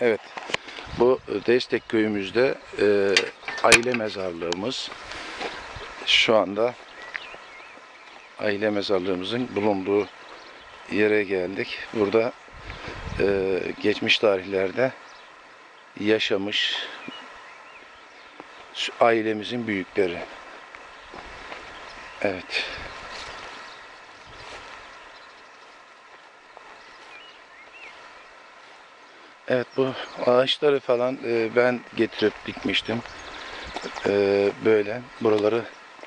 Evet. Bu Destek köyümüzde e, aile mezarlığımız. Şu anda aile mezarlığımızın bulunduğu yere geldik. Burada e, geçmiş tarihlerde yaşamış ailemizin büyükleri. Evet. Evet bu ağaçları falan e, ben getirip dikmiştim. E, böyle buraları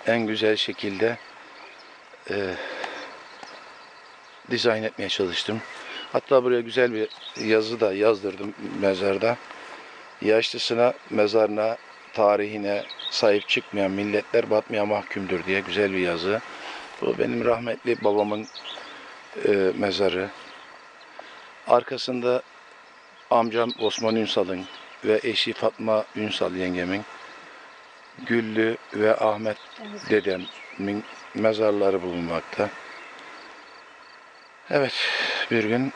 en güzel şekilde e, dizayn etmeye çalıştım. Hatta buraya güzel bir yazı da yazdırdım mezarda. Yaşlısına, mezarına, tarihine sahip çıkmayan milletler batmaya mahkumdur diye güzel bir yazı. Bu benim rahmetli babamın e, mezarı. Arkasında amcam Osman Ünsal'ın ve eşi Fatma Ünsal yengemin, Güllü ve Ahmet dedemin mezarları bulunmakta. Evet, bir gün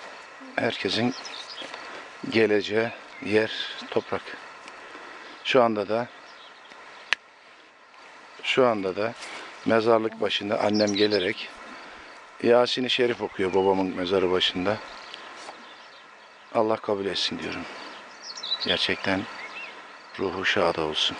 herkesin geleceği yer toprak. Şu anda da şu anda da mezarlık başında annem gelerek Yasin-i Şerif okuyor babamın mezarı başında. Allah kabul etsin diyorum. Gerçekten ruhu şad olsun.